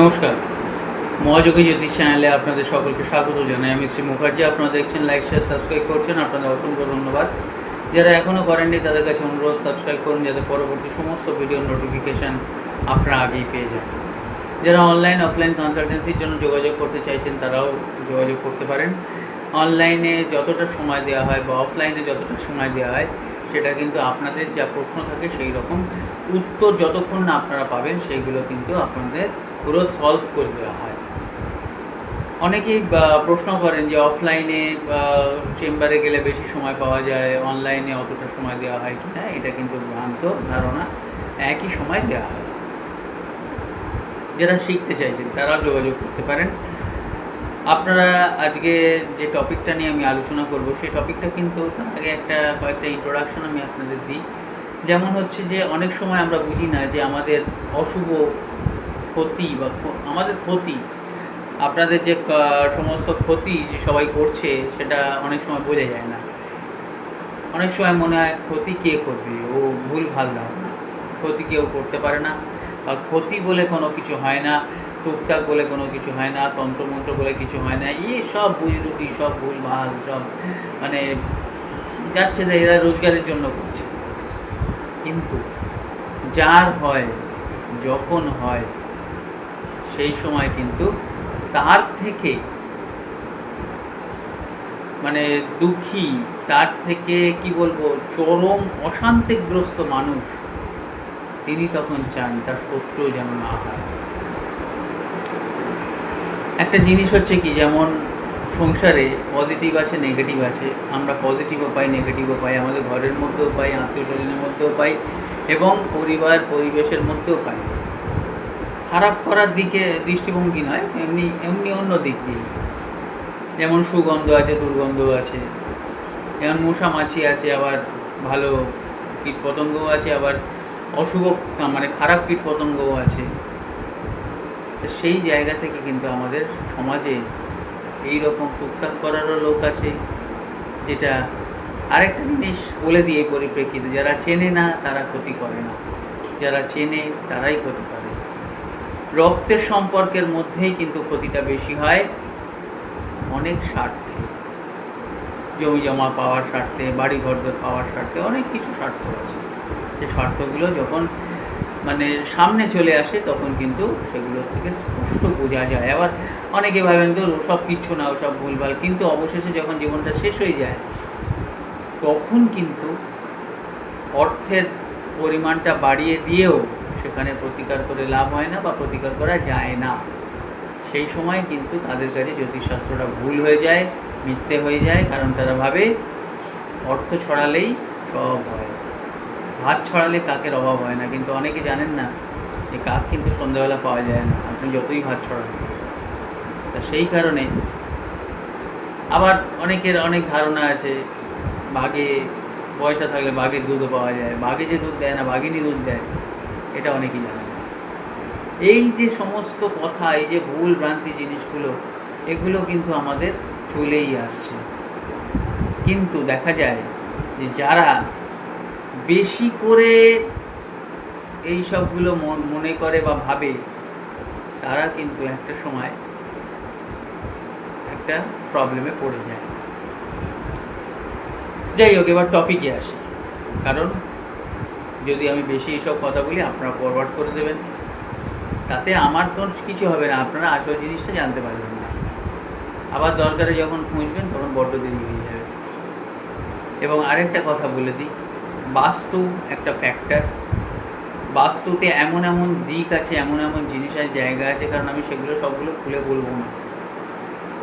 নমস্কার। মহাযোগী জ্যোতিষ চ্যানেলে আপনাদের সকলকে স্বাগত জানাই। আমি শ্রী মুখার্জি, আপনারা দেখছেন লাইক শেয়ার সাবস্ক্রাইব করছেন। আপনাদের অসংখ্য ধন্যবাদ। যারা এখনও করেননি, তাদের কাছে অনুরোধ সাবস্ক্রাইব করুন, যাতে পরবর্তী সমস্ত ভিডিওর নোটিফিকেশান আপনারা আগেই পেয়ে যান। যারা অনলাইন অফলাইন কনসালটেন্সির জন্য যোগাযোগ করতে চাইছেন, তারাও যোগাযোগ করতে পারেন। অনলাইনে যতটা সময় দেওয়া হয় বা অফলাইনে যতটা সময় দেওয়া হয় সেটা কিন্তু আপনাদের যা প্রশ্ন থাকে সেই রকম উত্তর যতক্ষণ না আপনারা পাবেন, সেইগুলো কিন্তু আপনাদের পুরো সলভ করে দেওয়া হয়। অনেকেই প্রশ্ন করেন যে অফলাইনে চেম্বারে গেলে বেশি সময় পাওয়া যায় অনলাইনে অতটা সময় দেওয়া হয় কি না এটা কিন্তু ভ্রান্ত ধারণা। একই সময় দেওয়া হয়। যারা শিখতে চাইছেন, তারাও যোগাযোগ করতে পারেন। আপনারা আজকে যে টপিকটা নিয়ে আমি আলোচনা করব, সেই টপিকটা কিন্তু তার আগে একটা কয়েকটা ইন্ট্রোডাকশন আমি আপনাদের দিই। যেমন হচ্ছে যে, অনেক সময় আমরা বুঝি না যে, আমাদের অশুভ ক্ষতি বা আমাদের ক্ষতি, আপনাদের যে সমস্ত ক্ষতি যে সবাই করছে, সেটা অনেক সময় বোঝা যায় না। অনেক সময় মনে হয়, ক্ষতি কে করবে? ও ভুল ভালো না ক্ষতি কেউ করতে পারে না। বা ক্ষতি বলে কোনো কিছু হয় না। টুকটাক বলে কোনো কিছু হয় না, তন্ত্রমন্ত্র বলে কিছু হয় না, এই সব বুঝরুটি সব ভুল ভালো, সব মানে যাচ্ছে যে এরা রোজগারের জন্য করছে। কিন্তু যার হয়, যখন হয়, সেই সময় কিন্তু তার থেকে মানে দুঃখী, তার থেকে কি বলব, চরম অশান্তিগ্রস্ত মানুষ তিনি তখন চান তার শত্রু যেন না হয়। একটা জিনিস হচ্ছে কি, যেমন সংসারে পজিটিভ আছে নেগেটিভ আছে, আমরা পজিটিভও পাই নেগেটিভও পাই, আমাদের ঘরের মধ্যেও পাই আত্মীয় স্বজনের মধ্যেও পাই এবং পরিবার, পরিবেশের মধ্যেও পাই। খারাপ করার দিকে দৃষ্টিভঙ্গি নয়, এমনি এমনি অন্য দিক দিয়ে। যেমন সুগন্ধ আছে, দুর্গন্ধ আছে, যেমন মশা মাছি আছে, আবার ভালো কীট পতঙ্গও আছে, আবার অশুভ মানে খারাপ কীট পতঙ্গও আছে। তো সেই জায়গা থেকে কিন্তু আমাদের সমাজে এই রকম টুকটাক করারও লোক আছে, যেটা আরেকটা জিনিস বলে দিয়ে পরিপ্রেক্ষিতে, যারা চেনে না তারা ক্ষতি করে না। যারা চেনে তারাই ক্ষতি করে। রক্তের সম্পর্কের মধ্যেই কিন্তু ক্ষতিটা বেশি হয় অনেক স্বার্থে। জমি জমা পাওয়ার স্বার্থে বাড়ি ঘরদোর পাওয়ার স্বার্থে অনেক কিছু স্বার্থ আছে। সে স্বার্থগুলো যখন মানে সামনে চলে আসে, তখন কিন্তু সেগুলো থেকে স্পষ্ট বোঝা যায়। আবার অনেকে ভাবেন তো সব কিচ্ছু না, ওসব ভুলভাল। কিন্তু অবশেষে যখন জীবনটা শেষ হয়ে যায়, তখন কিন্তু অর্থের পরিমাণটা বাড়িয়ে দিয়েও সেখানে প্রতিকার করে লাভ হয় না বা প্রতিকার করা যায় না। সেই সময় কিন্তু তাদের কাছে জ্যোতিষশাস্ত্রটা ভুল হয়ে যায়, মিথ্যে হয়ে যায়, কারণ তারা ভাবে অর্থ ছড়ালেই সব হয়। ভাত ছড়ালে কাকের অভাব হয় না, কিন্তু অনেকে জানেন না যে কাক কিন্তু সন্ধ্যাবেলা পাওয়া যায় না, আপনি যতই ভাত ছড়ান। তা সেই কারণে আবার অনেকের অনেক ধারণা আছে, বাঘে পয়সা থাকলে বাঘের দুধও পাওয়া যায়, বাঘে যে দুধ দেয় না, বাঘিনী দুধ দেয়, এটা অনেকেই জানে এই যে সমস্ত কথা, এই যে ভুল ভ্রান্তি জিনিসগুলো, এগুলো কিন্তু আমাদের চলেই আসছে। কিন্তু দেখা যায় যে যারা বেশি করে এই সবগুলো মন- করে বা ভাবে, তারা কিন্তু একটা সময় একটা প্রবলেমে পড়ে যায়। যাই হোক, এবার টপিকে আসি। কারণ যদি আমি বেশি এইসব কথা বলি, আপনারা ফরওয়ার্ড করে দেবেন। তাতে আমার তো কিছু হবে না, আপনারা আসল জিনিসটা জানতে পারবেন না। আবার দরকারে যখন খুঁজবেন, তখন বড্ড দেরি হয়ে যাবে। এবং আরেকটা কথা বলে দিই বাস্তু একটা ফ্যাক্টর বাস্তুতে এমন এমন দিক আছে, এমন এমন জিনিস আছে, জায়গা আছে, কারণ আমি সেগুলো সবগুলো খুলে বলব না।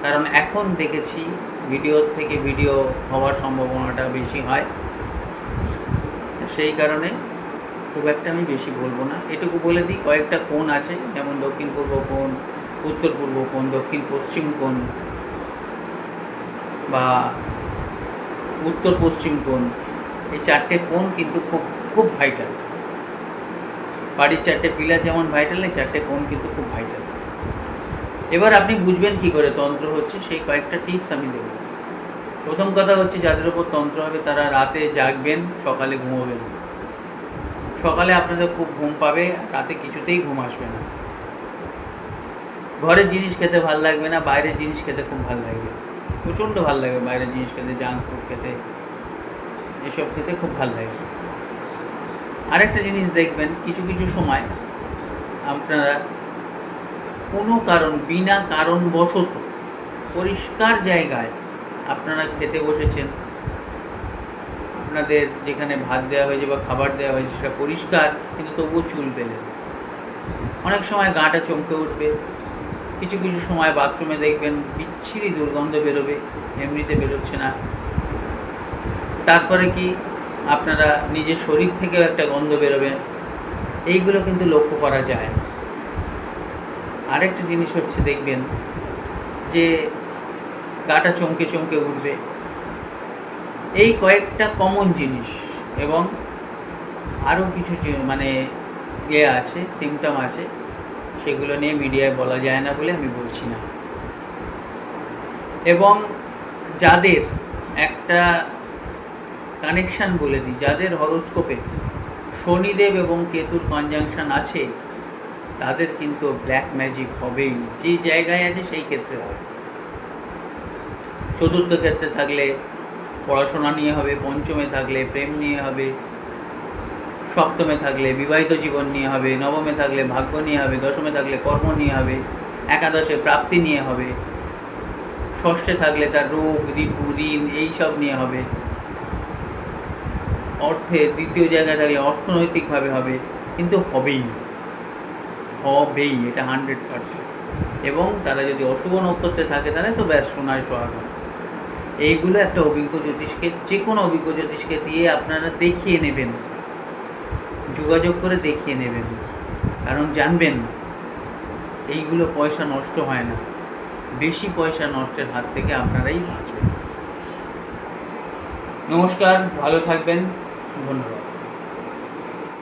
কারণ এখন দেখেছি ভিডিও থেকে ভিডিও হওয়ার সম্ভাবনাটা বেশি হয়। সেই কারণে খুব একটা আমি বেশি বলব না। এটুকু বলে দিই, কয়েকটা কোণ আছে, যেমন দক্ষিণ পূর্ব কোণ, উত্তর পূর্ব কোণ, দক্ষিণ পশ্চিম কোণ, বা উত্তর পশ্চিম কোণ। এই চারটে কোণ কিন্তু খুব খুব ভাইটাল বাড়ির চারটে পিলার যেমন ভাইটাল এই চারটে কোণ কিন্তু খুব ভাইটাল এবার আপনি বুঝবেন কি করে তন্ত্র হচ্ছে, সেই কয়েকটা টিপস আমি দেবো। প্রথম কথা হচ্ছে, যাদের উপর তন্ত্র হবে, তারা রাতে জাগবেন, সকালে ঘুমোবেন। সকালে আপনাদের খুব ঘুম পাবে, রাতে কিছুতেই ঘুম আসবে না। ঘরের জিনিস খেতে ভালো লাগবে না, বাইরের জিনিস খেতে খুব ভালো লাগবে প্রচণ্ড ভালো লাগবে বাইরের জিনিস খেতে জাঙ্ক ফুড খেতে। এসব খেতে খুব ভালো লাগবে আরেকটা জিনিস দেখবেন, কিছু কিছু সময় আপনারা কোনো কারণ, বিনা কারণবশত পরিষ্কার জায়গায় আপনারা খেতে বসেছেন, আপনাদের যেখানে ভাত দেওয়া হয়েছে বা খাবার দেওয়া হয়েছে সেটা পরিষ্কার, কিন্তু তবুও চুল পেলেন অনেক সময় গাটা চমকে উঠবে, কিছু কিছু সময় বাথরুমে দেখবেন বিচ্ছিরি দুর্গন্ধ বেরোবে, এমনিতে বেরোচ্ছে না। তারপরে কি আপনারা নিজের শরীর থেকেও একটা গন্ধ বেরোবে? এইগুলো কিন্তু লক্ষ্য করা যায়। আরেকটা জিনিস হচ্ছে দেখবেন যে গাটা চমকে চমকে উঠবে। এই কয়েকটা কমন জিনিস এবং আরও কিছু মানে ইয়ে আছে সিমটম আছে, সেগুলো নিয়ে মিডিয়ায় বলা যায় না বলে আমি বলছি না। এবং যাদের একটা কানেকশান বলে দিই, যাদের হরোস্কোপে শনিদেব এবং কেতুর কনজাংশন আছে, তাদের কিন্তু ব্ল্যাক ম্যাজিক হবেই। যে জায়গায় আছে সেই ক্ষেত্রে হবে। চতুর্থ ক্ষেত্রে থাকলে পড়াশোনা নিয়ে হবে, পঞ্চমে থাকলে প্রেম নিয়ে হবে, সপ্তমে থাকলে বিবাহিত জীবন নিয়ে হবে, নবমে থাকলে ভাগ্য নিয়ে হবে, দশমে থাকলে কর্ম নিয়ে হবে, একাদশে প্রাপ্তি নিয়ে হবে, ষষ্ঠে থাকলে তার রোগ ঋণ, এইসব নিয়ে হবে। অর্থে দ্বিতীয় জায়গায় থাকলে অর্থনৈতিকভাবে হবে, কিন্তু হবেই। হবেই, এটা হান্ড্রেড পার্সেন্ট এবং তারা যদি অশুভ নক্ষত্রে থাকে, তাহলে তো ব্যাস সোনায় সোহাগা এইগুলো একটা অভিজ্ঞ জ্যোতিষকে যে কোনো অভিজ্ঞ জ্যোতিষকে দিয়ে আপনারা দেখিয়ে নেবেন। যোগাযোগ করে দেখিয়ে নেবেন। কারণ জানবেন, এইগুলো পয়সা নষ্ট হয় না। বেশি পয়সা নষ্টের হাত থেকে আপনারাই বাঁচবেন। নমস্কার, ভালো থাকবেন। ধন্যবাদ।